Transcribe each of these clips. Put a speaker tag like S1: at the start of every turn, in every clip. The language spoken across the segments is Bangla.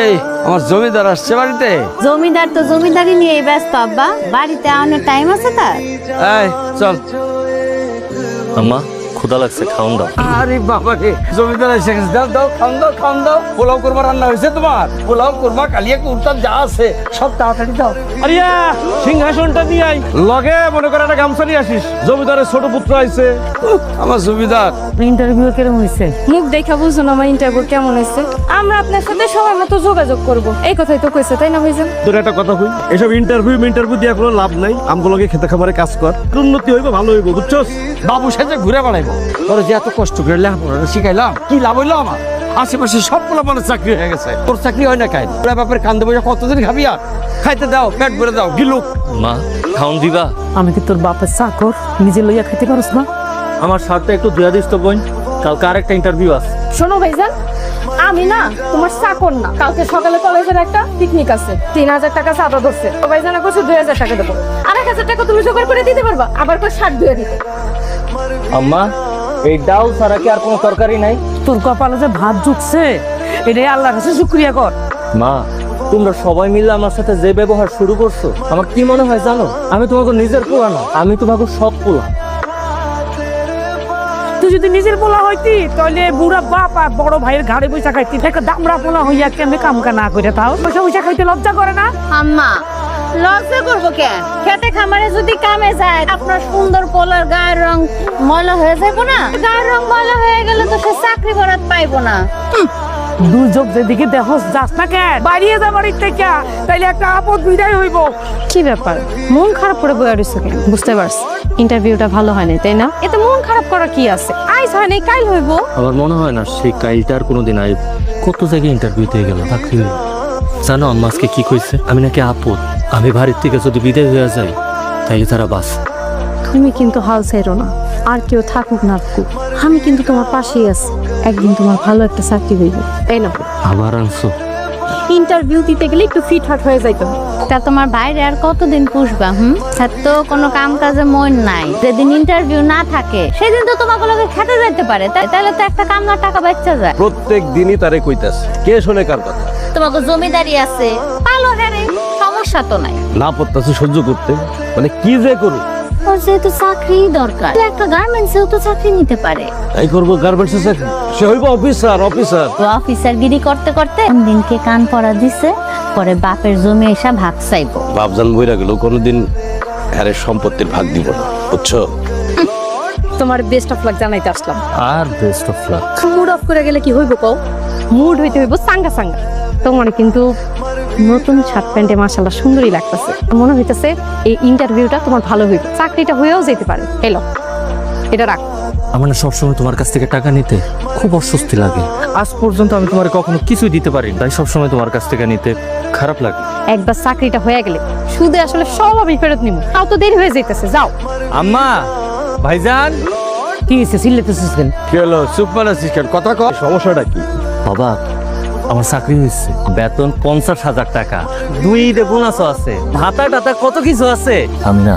S1: এই আমার জমিদার আসছে বাড়িতে?
S2: জমিদার তো জমিদারি নিয়ে ব্যস্ত আব্বা। বাড়িতে অনেক টাইম আছে তার?
S1: এই চল।
S3: আম্মা ক্ষুদা লাগছে খাওন দাও।
S1: আরে বাবা রে জমিদার এসে গেছে। দাও দাও খান দাও খান দাও। পোলাও করবা রান্না হয়েছে তোমার? পোলাও করবা কালিয়া কুর্তাম যা আছে সব তাড়াতাড়ি দাও।
S4: আরিয়া সিংহাসনটা নিয়ে আই লগে মনে করে একটা গামছা নিয়ে আসিস। জমিদারের ছোট পুত্র আইছে।
S1: আমার জমিদার।
S5: ইন্টারভিউ কেমন হয়েছে? মুখ দেখা বুঝুন আমার ইন্টারভিউ কেমন হয়েছে। আমরা আপনার সাথে সময় মতো যোগাযোগ করব। এই কথাই তো কইছে তাই না ভাইজান?
S4: তোর একটা কথা কই এসব ইন্টারভিউ ইন্টারভিউ দিয়ে কোনো লাভ নাই। আমগুলোকে খেতে খামারে কাজ কর। উন্নতি হইবে ভালো হইব বুঝছস?
S1: বাবু সাথে ঘুরে বেড়াইবো। তোর যে এত কষ্ট করে লেখাপড়া শিখাইলাম কি লাভ হইল আমার? আশেপাশে সব পোলা মানুষ চাকরি হয়ে গেছে। তোর চাকরি হয় না খাই ওরা বাপের কান্দে বসে কতদিন খাবি আর? খাইতে দাও পেট ভরে দাও গিলুক।
S3: মা খাওন দিবা?
S5: আমি কি তোর বাপের চাকর? নিজে লইয়া খাইতে পারস না?
S4: আমার শার্টটা একটু ধুয়া দিস তো বোন কালকে আরেকটা ইন্টারভিউ আছে।
S5: শোনো ভাইজান আমি না তোমার চাকর না। কালকে সকালে কলেজের একটা পিকনিক আছে। তিন হাজার টাকা চাঁদা ধরছে। তো ভাইজানা কইছে দুই হাজার টাকা দেবো। আর এক হাজার টাকা তুমি জোগাড় করে দিতে পারবা? আবার কই ষাট দুয়ে দিতে।
S3: আম্মা এই ডাল ছাড়া কি আর কোনো তরকারি নাই?
S5: তোর কপালে যে ভাত ঝুকছে এটাই আল্লাহর কাছে শুক্রিয়া কর।
S3: মা তোমরা সবাই মিলে আমার সাথে যে ব্যবহার শুরু করছ আমার কি মনে হয় জানো? আমি তোমাকে নিজের পোলা না আমি তোমাকে সব পোলা।
S5: তুই যদি নিজের পোলা হইতি তাহলে বুড়া বাপ আর বড় ভাইয়ের ঘাড়ে বৈশা খাইতি। একটা দামড়া পোলা হইয়া কেমনে কামকা না করে তাও। পয়সা পয়সা খাইতে লজ্জা করে না?
S2: আম্মা লজ্জা করব কেন? খামারে যদি কামে যায় আপনার সুন্দর পোলার গায়ের রং ময়লা হয়ে যাব না? গায়ের রং ময়লা হয়ে গেলে তো সে চাকরি বরাত পাইবো না।
S5: দুর্যোগ যেদিকে দেহস যাস না কেন? বাড়িয়ে যা বাড়ির থেকে। তাইলে একটা আপদ বিদায় হইব।
S6: কি ব্যাপার? মন খারাপ করে বয়ে রয়েছে কেন? বুঝতে পারছি? ইন্টারভিউটা ভালো হয়নি তাই না? এতে মন খারাপ করা কি আছে? আইস হয়নি কাইল হইব।
S3: আমার মনে হয় না সেই কোনোদিন আইব। কত জায়গায় ইন্টারভিউ দিয়ে গেল চাকরি জানো আম্মা আজকে কি কইছে? আমি নাকি আপদ। আমি বাড়ির থেকে যদি বিদায় হয়ে যাই তাইলে তারা বাস।
S6: তুমি কিন্তু হাল ছেড়ো না আর কেউ থাকুক না থাকুক আমি কিন্তু তোমার পাশেই আছি একদিন তোমার ভালো একটা চাকরি হইব। তাই না
S3: আবার আনছো?
S6: ইন্টারভিউ দিতে গেলে একটু ফিট হাট হয়ে যাইতো।
S2: তা তোমার বাইরে আর কতদিন পুষবা হুম? স্যার তো কোনো কাম কাজে মন নাই। যেদিন ইন্টারভিউ না থাকে সেদিন তো তোমাকে লোকে খেতে যাইতে পারে। তাই তাহলে তো একটা কামনার টাকা বাচ্চা যায়।
S4: প্রত্যেক দিনই তারে কইতাছে কে শোনে কার কথা?
S2: তোমাকে জমিদারি আছে। পালো হ্যাঁ রে, সমস্যা তো নাই।
S4: না পড়তাছে সহ্য করতে। মানে কি যে করু
S2: ওর যেহেতু চাকরি দরকার একটা গার্মেন্টসেও তো চাকরি নিতে পারে।
S4: এই করব গার্মেন্টসে চাকরি। সে হইব অফিসার অফিসার
S2: তো অফিসার গিরি করতে করতে দিনকে কান পড়া দিছে পরে বাপের জমি এসে ভাগ চাইব।
S4: বাপজান বইরা গেল কোনোদিন হ্যারে সম্পত্তির ভাগ দিব না বুঝছ?
S6: তোমার বেস্ট অফ লাক জানাইতে আসলাম।
S3: আর best of luck
S6: mood off করে গেলে কি হইব কও? মুড হইতে হইব সাঙ্গা সাঙ্গা। তোমার কিন্তু নতুন শার্ট প্যান্টে মাশাআল্লাহ সুন্দরই লাগতেছে। মনে হইতেছে এই ইন্টারভিউটা তোমার ভালো হইব। চাকরিটা হয়েও যেতে পারে। এলো এটা রাখ।
S3: আমার না সবসময় তোমার কাছ থেকে টাকা নিতে খুব অস্বস্তি লাগে। আজ পর্যন্ত আমি তোমার কখনো কিছুই দিতে পারি তাই সবসময় তোমার কাছ থেকে নিতে খারাপ লাগে।
S6: একবার চাকরিটা হয়ে গেলে সুদে আসলে সব আমি ফেরত নিব। তাও তো দেরি হয়ে যাইতেছে যাও।
S1: আম্মা ভাইজান।
S5: কি হয়েছে সিলেতেছিস কেন?
S1: কি হলো? কথা কর
S4: সমস্যাটা কি?
S3: বাবা আমার চাকরি হয়েছে। বেতন পঞ্চাশ হাজার টাকা। দুই বোনাসও আছে। ভাতা টাতা কত কিছু আছে? আমি না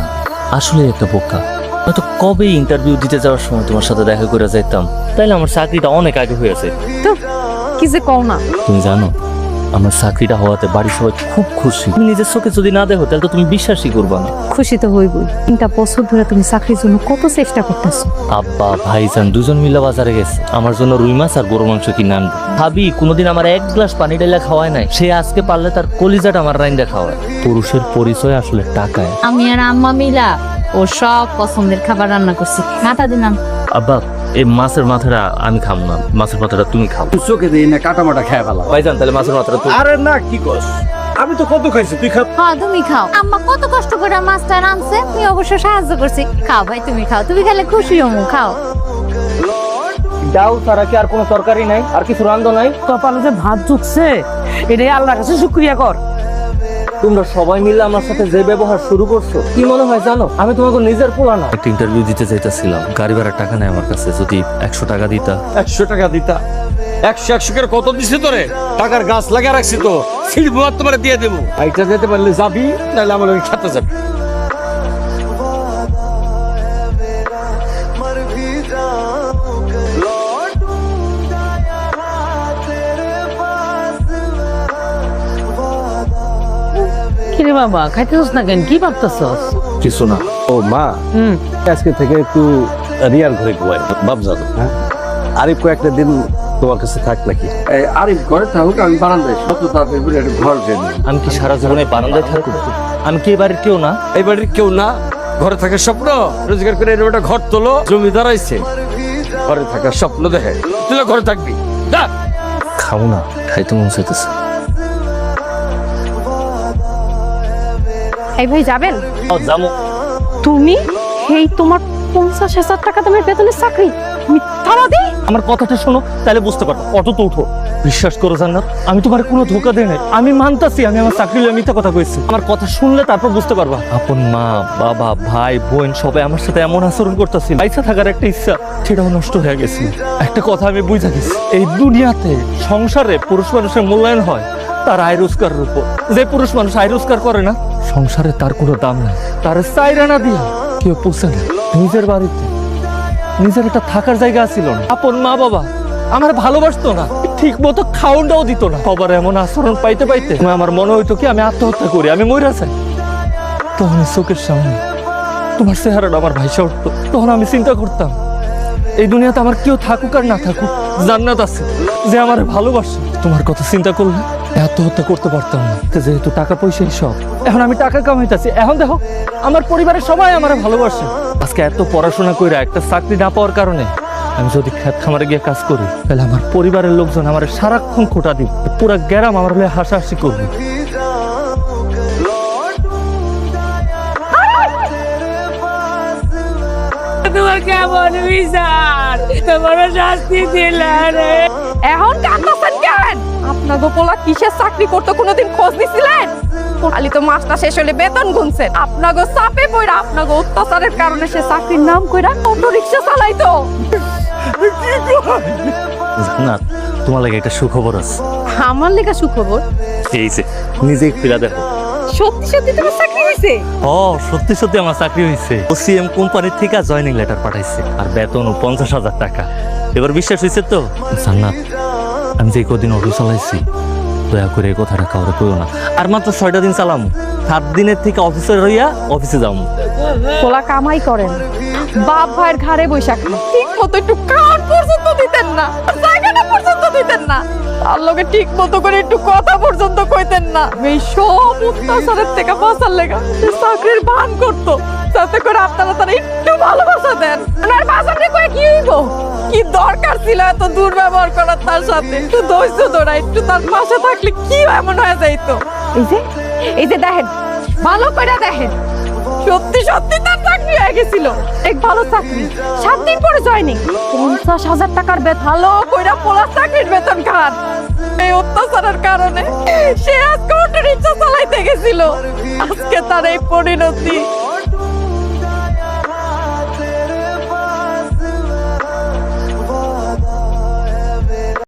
S3: আসলে একটা বোকা। হয়তো কবে ইন্টারভিউ দিতে যাওয়ার সময় তোমার সাথে দেখা করে যাইতাম? তাইলে আমার চাকরিটা অনেক আগে হয়েছে
S6: তো কি যে কও না।
S3: তুমি জানো আমার চাকরিটা হওয়াতে বাড়ির সবাই খুব খুশি। তুমি নিজের চোখে যদি না দেখো তাহলে তো তুমি বিশ্বাসই করবা না।
S6: খুশি তো হইবই। তিনটা বছর ধরে তুমি চাকরির জন্য কত চেষ্টা করতেছো?
S3: আব্বা ভাইজান দুজন মিলে বাজারে গেছে। আমার জন্য রুই মাছ আর গরু মাংস কিনে আনবে। ভাবি কোনোদিন আমার এক গ্লাস পানি ডাইলা খাওয়ায় নাই। সে আজকে পারলে তার কলিজাটা আমার রাইন্দা খাওয়ায়। পুরুষের পরিচয় আসলে টাকায়।
S2: আমি আর আম্মা মিলা ও সব পছন্দের খাবার রান্না করছি। মাথা দিলাম।
S3: আব্বা এই মাছের মাথাটা আমি খাম না। মাছের মাথাটা তুমি খাও।
S1: চোখে দিই না কাটা মাটা খেয়ে ফেলা।
S3: ভাইজান তাহলে মাছের মাথাটা তুমি
S4: আরে না কি কস? আমি তো কত খাইছি তুই খা
S2: হ্যাঁ তুমি খাও। আম্মা কত কষ্ট করে মাছটা রাঁধছে তুমি অবশ্য সাহায্য করছি। খাও ভাই তুমি খাও। তুমি খেলে খুশি হমু খাও।
S3: ডাউ ছাড়া কি আর কোনো তরকারি নাই? আর কিছু রান্ধো নাই?
S5: কপালে যে ভাত ঝুকছে এটাই আল্লাহর কাছে শুক্রিয়া কর।
S3: তোমরা সবাই মিলে আমার সাথে যে ব্যবহার শুরু করছ কি মনে হয় জানো? আমি তোমাকে নিজের পোলা না। একটা ইন্টারভিউ দিতে চাইতেছিলাম। গাড়ি ভাড়ার টাকা নাই আমার কাছে যদি একশো টাকা দিতা।
S1: একশো টাকা দিতা। একশো একশো করে কত দিছে তোরে? টাকার গাছ লাগা রাখছি তো। সিঁড়ি বুয়ার তোমার দিয়ে দেবো। এইটা যেতে পারলে যাবি নাহলে আমার ওই খেতে যাবি।
S7: বাবা খাইতেছস না কেন? কি ভাবতেছস?
S4: কিছু না। ও মা আজকে থেকে একটু রিয়ার ঘরে ঘুমাই। বাপ যাব হ্যাঁ? আরিফ কয়েকটা দিন তোমার কাছে থাক নাকি?
S1: আরিফ ঘরে থাকুক আমি বারান্দায় শত তাড়াতাড়ি করে ঘর কিনি
S3: আমি কি সারা জীবনে বারান্দায় থাকব? আমি কি কেউ না?
S1: এই বাড়ির কেউ না। ঘরে থাকার স্বপ্ন। রোজগার করে এরকম একটা ঘর তোলো জমি দাঁড়াইছে। ঘরে থাকার স্বপ্ন দেখে। তুই ঘরে থাকবি। যা।
S3: খাব না খাইতে মন চাইতেছে।
S6: এই ভাই যাবেন?
S3: যাব
S6: তুমি এই তোমার পঞ্চাশ হাজার টাকা দামের বেতনের চাকরি?
S3: আমার কথাটা শোনো, তাহলে বুঝতে তো উঠো। বিশ্বাস করো, জান্নাত, আমি তোমার কোনো ধোকা আমি মানতাছি, আমি আমার চাকরি মিথ্যা কথা কইছি। আমার কথা শুনলে তারপর বুঝতে পারবা। আপন মা, বাবা, ভাই, বোন, সবাই আমার সাথে এমন আচরণ করতেছিল পয়সা থাকার একটা ইচ্ছা সেটাও নষ্ট হয়ে গেছে। একটা কথা আমি বুঝা গেছি। এই দুনিয়াতে সংসারে পুরুষ মানুষের মূল্যায়ন হয়। তার আয় রোজগারের উপর যে পুরুষ মানুষ আয় রোজগার করে না, সংসারে তার কোনো দাম নাই। তার চাইরানা দিয়া কেউ পোষে না। নিজের বাড়িতে, নিজের একটা থাকার জায়গা ছিল না। আপন মা বাবা আমার ভালোবাসতো না ঠিক মতো খাউনটাও দিত না। সবার এমন আচরণ পাইতে পাইতে আমার মনে হইতো কি আমি আত্মহত্যা করি, আমি মরে চাই তখন চোখের সামনে তোমার চেহারাটা আমার ভাইসা উঠতো। তখন আমি চিন্তা করতাম, এই দুনিয়াতে আমার কেউ থাকুক আর না থাকুক, জান্নাত আছে, যে আমার ভালোবাসে। তোমার কথা চিন্তা করলে আত্মহত্যা করতে পারতাম না। যেহেতু টাকা পয়সাই সব। এখন আমি টাকা কামাইতেছি। এখন দেখো আমার পরিবারের সবাই আমার ভালোবাসে। আজকে এত পড়াশোনা করে একটা চাকরি না পাওয়ার কারণে আমি যদি খেত খামারে গিয়ে কাজ করি তাহলে আমার পরিবারের লোকজন আমার সারাক্ষণ খোটা দিব। পুরা গ্যারাম আমার হলে হাসাহাসি করবে।
S7: তোমার কেমন বিচার? তোমার শাস্তি দিলে
S5: এখন কান্দাছেন কেন আপনাগো পোলা কিসের চাকরি করতে কোনোদিন খোঁজ নিছিলেন? খালি তো মাসটা শেষ হলে বেতন গুনছেন। আপনাগো চাপে পড়া আপনাগো অত্যাচারের কারণে সে চাকরির নাম কইরা অটো রিক্সা চালাইতো।
S3: জান্নাত তোমার লাগে একটা সুখবর আছে।
S6: আমার লেখা সুখবর?
S3: এই যে নিজে ফিরা দেখো।
S5: সত্যি সত্যি তোমার চাকরি হয়েছে
S3: ও সত্যি সত্যি আমার চাকরি হয়েছে ওসিএম কোম্পানির থেকে জয়নিং লেটার পাঠাইছে আর বেতন পঞ্চাশ হাজার টাকা। এবার বিশ্বাস হয়েছে তো? জান্নাত। আমি যে কদিন অটো চালাইছি, দয়া করে কথাটা কাউরে কইও না। আর মাত্র ছয়টা দিন চালাম। সাত দিনের থেকে অফিসে রইয়া অফিসে যাব
S6: পোলা কামাই করেন।
S5: বাপ ভাইয়ের ঘাড়ে বৈশাখ। ঠিক মতো একটু কান পর্যন্ত দিতেন না। জায়গাটা পর্যন্ত দিতেন না। তার লগে ঠিক মতো করে একটু কথা পর্যন্ত কইতেন না। এই সব অত্যাচারের থেকে বাঁচার লেগা চাকরির ভান করতো। যাতে করে আপনারা তারা একটু ভালোবাসা দেন। আর বাঁচাতে কয়ে কি হইব? কি দরকার ছিল এত দুর্ব্যবহার করার তার সাথে? একটু ধৈর্য ধরা একটু তার পাশে থাকলে কি এমন হয়ে যাইতো? এই যে এই যে দেখেন ভালো করে দেখেন। সত্যি সত্যি তার চাকরি হয়ে গেছিল। এক ভালো চাকরি সাত দিন পরে জয়নিং। পঞ্চাশ হাজার টাকার বেতন। ভালো কইরা পোলা চাকরির বেতন খান এই অত্যাচারের কারণে সে আজকে অটো রিক্সা চালাইতে গেছিল। আজকে তার এই পরিণতি